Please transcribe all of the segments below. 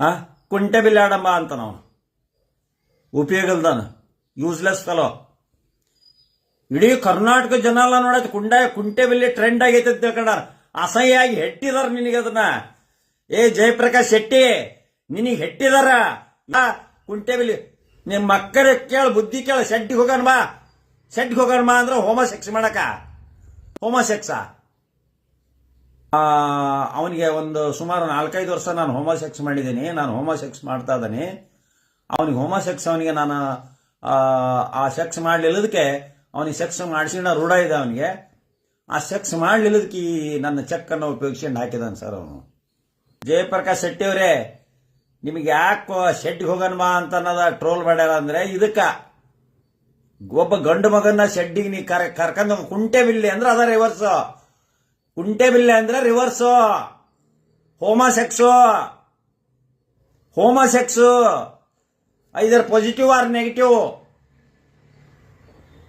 ಆ? ಕುಂಟೆ ಬಿಲ್ಲಾಡಮ್ಮ ಅಂತ ನಾವು ಉಪಯೋಗಲ್ದಾನ. ಯೂಸ್ಲೆಸ್ ಫೆಲೋ ಇಡೀ ಕರ್ನಾಟಕ ಜನ ಎಲ್ಲ ನೋಡತ್ ಕುಂಡ, ಕುಂಟೆ ಬಿಲ್ಲೆ ಟ್ರೆಂಡ್ ಆಗೈತೆ ಅಂತ ತಿಳ್ಕೊಂಡಾರ. ಅಸಹ್ಯಾಗಿ ಹೆಟ್ಟಿದಾರ ನಿನಗೆ ಅದನ್ನ. ಏ ಜಯಪ್ರಕಾಶ್ ಶೆಟ್ಟಿ, ನಿನಗೆ ಹೆಟ್ಟಿದಾರ? ಕುಂಟೆ ಬಿಲ್ಲಿ. ನಿಮ್ಮ ಮಕ್ಕಳ ಕೇಳ, ಬುದ್ಧಿ ಕೇಳ ಶೆಟ್ಟಿಗೆ ಹೋಗೋಣ ಬಾ. ಶೆಟ್ಟಿಗೆ ಹೋಗೋಣ ಬಾ ಅಂದ್ರೆ ಹೋಮ ಸೆಕ್ಸ್ ಮಾಡಕ ಹೋಮ ಸೆಕ್ಸ ಅವನಿಗೆ ಒಂದು ಸುಮಾರು ನಾಲ್ಕೈದು ವರ್ಷ ನಾನು ಹೋಮ ಸೆಕ್ಸ್ ಮಾಡಿದ್ದೀನಿ. ನಾನು ಹೋಮ ಸೆಕ್ಸ್ ಮಾಡ್ತಾ ಇದ್ದೀನಿ. ಅವನಿಗೆ ಹೋಮ ಸೆಕ್ಸ್ ಅವನಿಗೆ ನಾನು ಆ, ಸೆಕ್ಸ್ ಮಾಡಲಿಲ್ಲದಕ್ಕೆ ಅವನಿಗೆ ಸೆಕ್ಸ್ ಮಾಡಿಸಿದ ರೂಢ ಇದೆ ಅವನಿಗೆ. ಆ ಸೆಕ್ಸ್ ಮಾಡಲಿಲ್ಲದಕ್ಕೆ ಈ ನನ್ನ ಚೆಕ್ ಅನ್ನು ಉಪಯೋಗಿಸ್ಕೊಂಡು ಹಾಕಿದಾನೆ ಸರ್ ಅವನು. ಜಯಪ್ರಕಾಶ್ ಶೆಟ್ಟಿ ಅವರೇ ನಿಮಗೆ ಯಾಕೆ ಶೆಡ್ಗೆ ಹೋಗನ್ವಾ ಅಂತ ಅನ್ನೋದ ಟ್ರೋಲ್ ಮಾಡ್ಯಾರ ಅಂದ್ರೆ ಇದಕ್ಕ ಒಬ್ಬ ಗಂಡು ಮಗನ ಶೆಡ್ಡಿಗೆ ನೀ ಕರ್ ಕರ್ಕೊಂಡು ಕುಂಟೆ ಬಿಲ್ಲಿ ಅಂದ್ರೆ ಅದ ರಿವರ್ಸ್ ಕುಂಟೆ ಬಿಲ್ಲೆ ಅಂದ್ರೆ ರಿವರ್ಸು ಹೋಮ ಸೆಕ್ಸು. ಹೋಮ ಸೆಕ್ಸು. ಐದರ್ ಪಾಸಿಟಿವ್ ಆರ್ ನೆಗೆಟಿವ್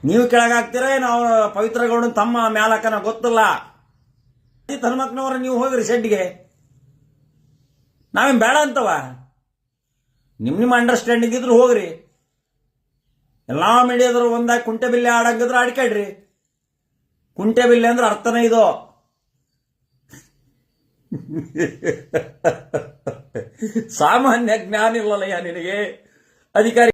ನೀವು ಕೆಳಗಾಗ್ತೀರ ನಾವು ಪವಿತ್ರ ಗೌಡನ್ ತಮ್ಮ ಮ್ಯಾಲಕನ ಗೊತ್ತಿಲ್ಲ. ತನ್ಮಕ್ನವ್ರ ನೀವು ಹೋಗ್ರಿ ಶೆಡ್ಗೆ. ನಾವೇನು ಬೇಡ ಅಂತವ? ನಿಮ್ ನಿಮ್ಮ ಅಂಡರ್ಸ್ಟ್ಯಾಂಡಿಂಗ್ ಇದ್ರು ಹೋಗ್ರಿ. ಎಲ್ಲಾ ಮೀಡಿಯಾದ್ರು ಒಂದಾಗಿ ಕುಂಟೆ ಬಿಲ್ಲೆ ಆಡಂಗಿದ್ರೆ ಆಡ್ಕೊಳ್ರಿ ಕುಂಟೆ ಬಿಲ್ಲೆ ಅಂದ್ರೆ ಅರ್ಥನೇ ಇದು. ಸಾಮಾನ್ಯ ಜ್ಞಾನ ಇಲ್ಲಲ್ಲಯ್ಯ ನಿನಗೆ. ಅಧಿಕಾರಿ